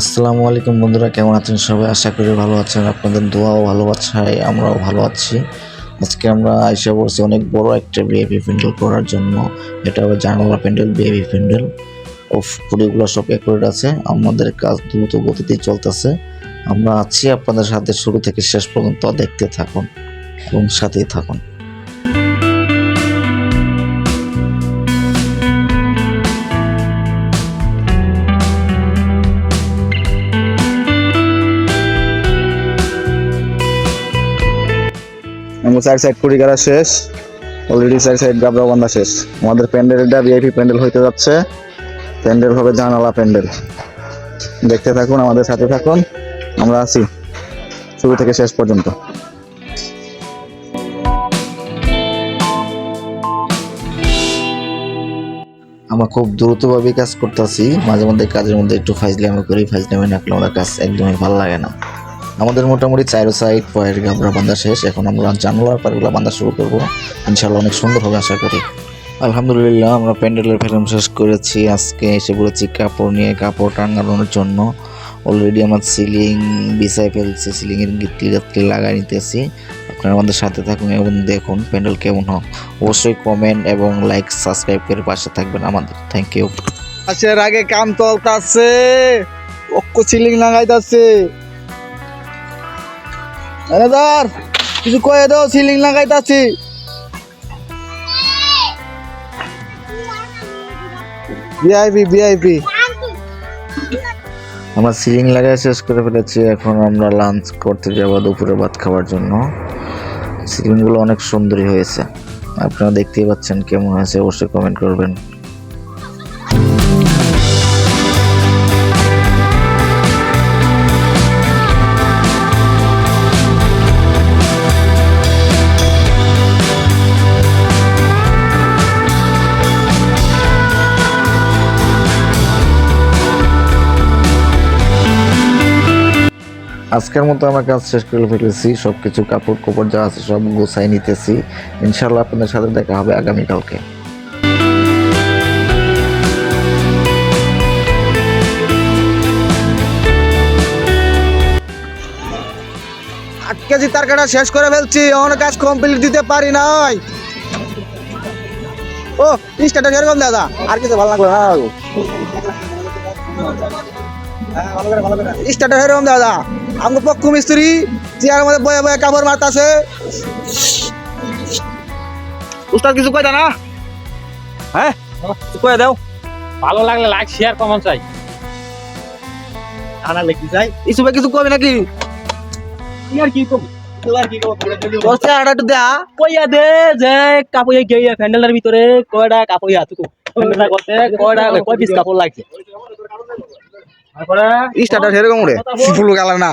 আসসালামু আলাইকুম বন্ধুরা, কেমন আছেন সবাই? আশা করি ভালো আছেন। আপনাদের দোয়াও ভালোবাসায় আমরাও ভালো আছি। আজকে আমরা এসে পড়ছি অনেক বড় একটা বিএপি প্যান্ডেল করার জন্য। এটা হবে জানালা প্যান্ডেল বিএপি প্যান্ডেল। অফ পুরিগুলো সব অ্যাকুরেট আছে। আমাদের কাজ দ্রুত গতিতে চলতেছে। আমরা আছি আপনাদের সাথে শুরু থেকে শেষ পর্যন্ত। দেখতে থাকুন এবং সাথেই থাকুন। চার সাইড কুড়িগারা শেষ। অলরেডি চার সাইড গাবরা বান্ধা শেষ। আমাদের প্যান্ডেলটা ভিআইপি প্যান্ডেল হইতে যাচ্ছে। প্যান্ডেল হবে জানালা প্যান্ডেল। দেখতে থাকুন, আমাদের সাথে থাকুন। আমরা আছি শুরু থেকে শেষ পর্যন্ত। আমরা খুব দ্রুতভাবে কাজ করতেছি। মাঝে মধ্যে কাজের মধ্যে একটু ফাইজলামি করি। ফাইজলামি না করলে আমাদের কাজ একদমই ভালো লাগে না। আমাদের মোটামুটি চারো সাইড পয়ের গাবরা বান্ধা শেষ। এখন আমরা জানলার পারগুলো বান্ধা শুরু করব। ইনশাল্লাহ অনেক সুন্দর হবে আশা করি। আলহামদুলিল্লাহ, আমরা প্যান্ডেলের ফিল্ম শেষ করেছি আজকে। এসে পড়েছি কাপড় নিয়ে, কাপড় টাঙানোর জন্য। অলরেডি আমার সিলিং বিছাই ফেলছে সিলিংয়ের গিটলি গাতলি লাগাই নিতেছি। আপনারা আমাদের সাথে থাকুন এবং দেখুন প্যান্ডেল কেমন হয়। অবশ্যই কমেন্ট এবং লাইক সাবস্ক্রাইব করে পাশে থাকবেন আমাদের। থ্যাংক ইউ আসার আগে কাম চলতেছে অক্ষ সিলিং লাগাইতাছে। ম্যানেজার কিছু কয়ে দাও সিলিং লাগাইতাছি। ভিআইপি ভিআইপি আমরা সিলিং লাগাই শেষ করে ফেলেছি, এখন আমরা লাঞ্চ করতে যাব দুপুরে ভাত খাওয়ার জন্য। সিলিংগুলো অনেক সুন্দরী হয়েছে। আপনারা দেখতেই পাচ্ছেন কেমন হয়েছে, অবশ্যই কমেন্ট করবেন। আজকের মতো আমার কাজ শেষ করে ফেলেছি। সব কিছু কাপড় কোপড় যা আছে সব গোছাই নিতেছি। ইনশাল্লাহ আপনাদের সাথে দেখা হবে আগামীকালকে। আট কেজি তারকাটা শেষ করে ফেলছি, অনেক কাজ কমপ্লিট দিতে পারি নাই। ও ইস্টাটা সেরকম দাদা, আর কিছু ভালো লাগবে না। ইস্টাটা সেরকম দাদা। আমাকে পক্ষ মিস্ত্রি চেয়ার মধ্যে বয়ে বয়ে কাপড় মারতাছে। উস্তাদ কিছু কয় না? হ্যাঁ? কয়ে দাও। ভালো লাগলে লাইক শেয়ার কমেন্ট চাই। আনা লিখি যাই ইসুবে কিছু কবে নাকি? আর কি কম প্যান্ডেলের ভিতরে কয়টা কাপড় তুকু প্যান্ডেলটা করতে কয়টা কয় পিস কাপড় লাগছে? তারপরে সেরকম ফুল কালার না।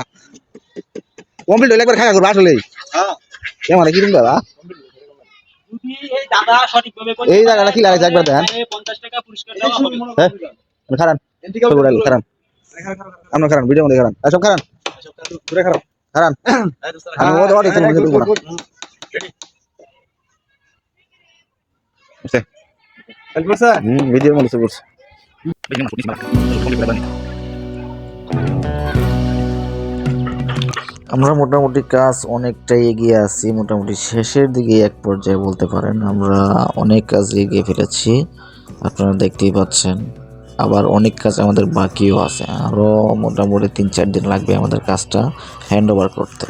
কমপ্লিট হইলে একবার খাওয়া করব আসলে কেমন কিরম দাদা? যদি এই দাদা সঠিকভাবে জায়গাটা কি লাগাইছে? একবার দেন তাহলে 50 টাকা পুরস্কার দেওয়া হবে। হ্যাঁ। খারান। খারান। আপনার খারান ভিডিও মধ্যে খারান। সব খারান। ঘুরে খারান। আমি ঢুকবো না। ভিডিওর মধ্যে করছে আমরা মোটামুটি কাজ অনেকটাই এগিয়ে আছি, মোটামুটি শেষের দিকে এক পর্যায়ে বলতে পারেন। আমরা অনেক কাজ এগিয়ে ফেলেছি, আপনারা দেখতেই পাচ্ছেন। আবার অনেক কাজ আমাদের বাকিও আছে আরও মোটামুটি তিন চার দিন লাগবে আমাদের কাজটা হ্যান্ড ওভার করতে।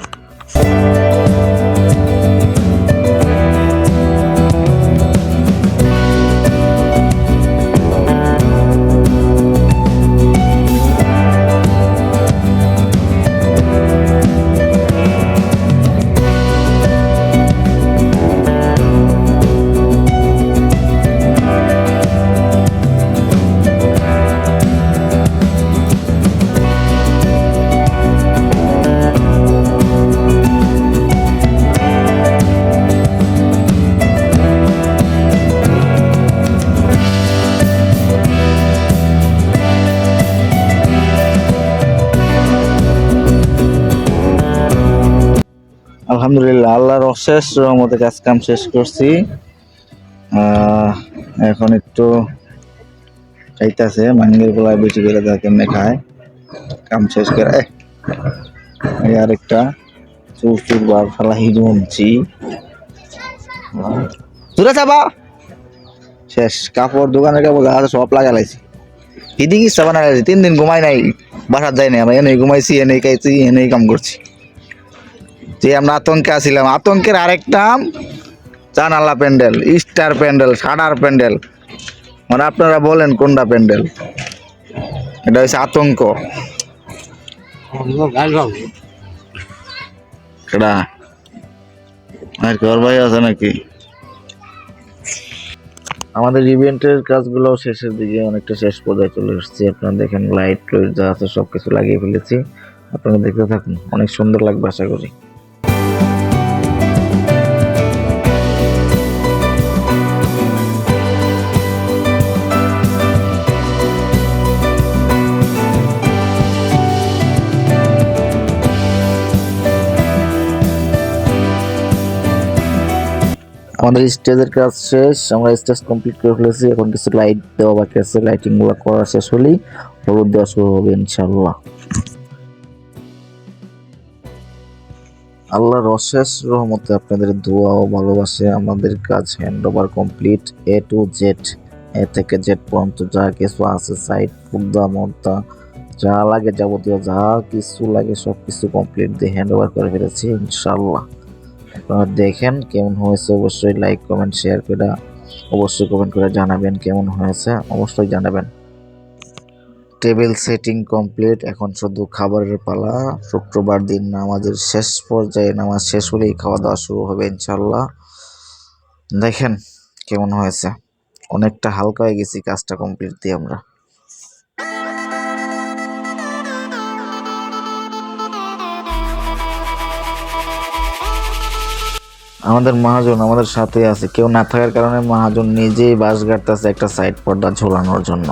আলহামদুলিল্লাহ, আল্লাহর অশেষ রহমতে কাজ কাম শেষ করছি। এখন একটু খাইতেছে, মাঙ্গের গোলায় বেশি করে কেমনে খায়? কাম শেষ করে এই আরেকটা, চুল চুল বার ফালাই জমছি দূরে যাবা শেষ, কাপড় দোকানের কাপড় গাছ সব লাগা লাইছি। এদিকে ইচ্ছা বানা তিন দিন ঘুমাই নাই, বাসার যাই নাই আমরা এনেই ঘুমাইছি এনেই খাইছি এনেই কাম করছি। যে আমরা আতঙ্কে আছিলাম। আতঙ্কের আরেকটা জানালা প্যান্ডেল স্টার প্যান্ডেল সাডার প্যান্ডেল। মানে আপনারা বলেন কোনটা প্যান্ডেল? এটা হচ্ছে আতঙ্ক। এটা আর ঘর ভাই আছে নাকি? আমাদের ইভেন্টের কাজগুলো শেষের দিকে অনেকটা শেষ পর্যায়ে চলে এসেছি। আপনারা দেখেন লাইট টাইট যা আছে সব কিছু লাগিয়ে ফেলেছি। আপনারা দেখতে থাকুন অনেক সুন্দর লাগবে আশা করি। আমাদের স্টেজের কাজ শেষ, আমরা স্টেজ কমপ্লিট করে ফেলেছি। এখন কিছু লাইট দেওয়া বাকি আছে। লাইটিংগুলো করা শেষ হলেই হলুদ দেওয়া শুরু হবে ইনশাল্লাহ আল্লাহর অশেষ রহমতে আপনাদের দোয়া ও ভালোবাসে, আমাদের কাজ hand over complete A to Z A থেকে জেড পর্যন্ত যা কিছু আছে সাইড ফুর্দা মর্দা যা লাগে যাবতীয় যা কিছু লাগে সব কিছু কমপ্লিট দিয়ে হ্যান্ড ওভার করে ফেলেছি ইনশাল্লাহ আপনারা দেখেন কেমন হয়েছে, অবশ্যই লাইক কমেন্ট শেয়ার করে, অবশ্যই কমেন্ট করে জানাবেন কেমন হয়েছে, অবশ্যই জানাবেন। টেবিল সেটিং কমপ্লিট এখন শুধু খাবারের পালা, শুক্রবার দিন নামাজের শেষ পর্যায়ে নামাজ শেষ হলেই খাওয়া দাওয়া শুরু হবে ইনশাল্লাহ দেখেন কেমন হয়েছে, অনেকটা হালকা হয়ে গেছি কাজটা কমপ্লিট দিয়ে আমরা। আমাদের মহাজন আমাদের সাথে আছে। কেউ না থাকার কারণে মহাজন নিজেই বাস গাড়তেছে একটা সাইড পর্দা ঝোলানোর জন্য।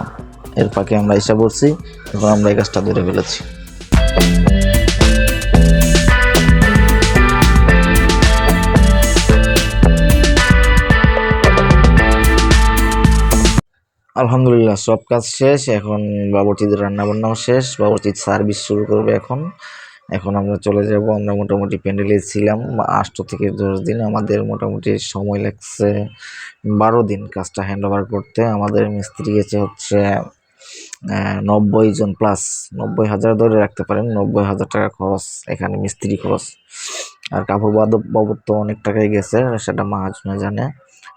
এর ফাঁকে আমরা এসে পড়ছি এখন আমরা এই কাজটা ধরে ফেলেছি। আলহামদুলিল্লাহ, সব কাজ শেষ। এখন বাবুর্চিদের রান্না বান্নাও শেষ। বাবুর্চির সার্ভিস শুরু করবে এখন। এখন আমরা চলে যাব, আমরা মোটামুটি প্যান্ডেলে ছিলাম। আষ্ট থেকে দশ দিন আমাদের মোটামুটি সময় লাগছে বারো দিন কাজটা হ্যান্ড ওভার করতে। আমাদের মিস্ত্রি গেছে হচ্ছে নব্বই জন প্লাস নব্বই হাজার ধরে রাখতে পারেন, নব্বই হাজার টাকা খরচ এখানে মিস্ত্রি খরচ। আর কাপড় বাবদ তো অনেক টাকাই গেছে, সেটা মহাজনে জানে।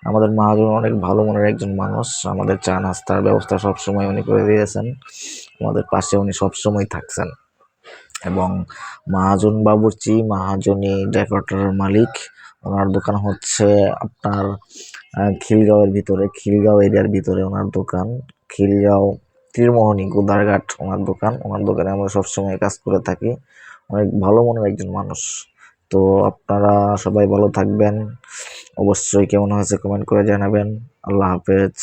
আমাদের মাহাজন অনেক ভালো মনের একজন মানুষ, আমাদের চা নাস্তার ব্যবস্থা সবসময় উনি করে দিয়েছেন। আমাদের পাশে উনি সবসময় থাকছেন। এবং মহাজন বাবুর্চি, মহাজনী ডেকোরেটরের মালিক। ওনার দোকান হচ্ছে আপনার খিলগাঁওয়ের ভিতরে, খিলগাঁও এরিয়ার ভিতরে ওনার দোকান। খিলগাঁও তীরমোহনী গোদারঘাট ওনার দোকান। ওনার দোকানে আমরা সবসময় কাজ করে থাকি। অনেক ভালো মনের একজন মানুষ। তো আপনারা সবাই ভালো থাকবেন। অবশ্যই কেমন হয়েছে কমেন্ট করে জানাবেন। আল্লাহ হাফেজ।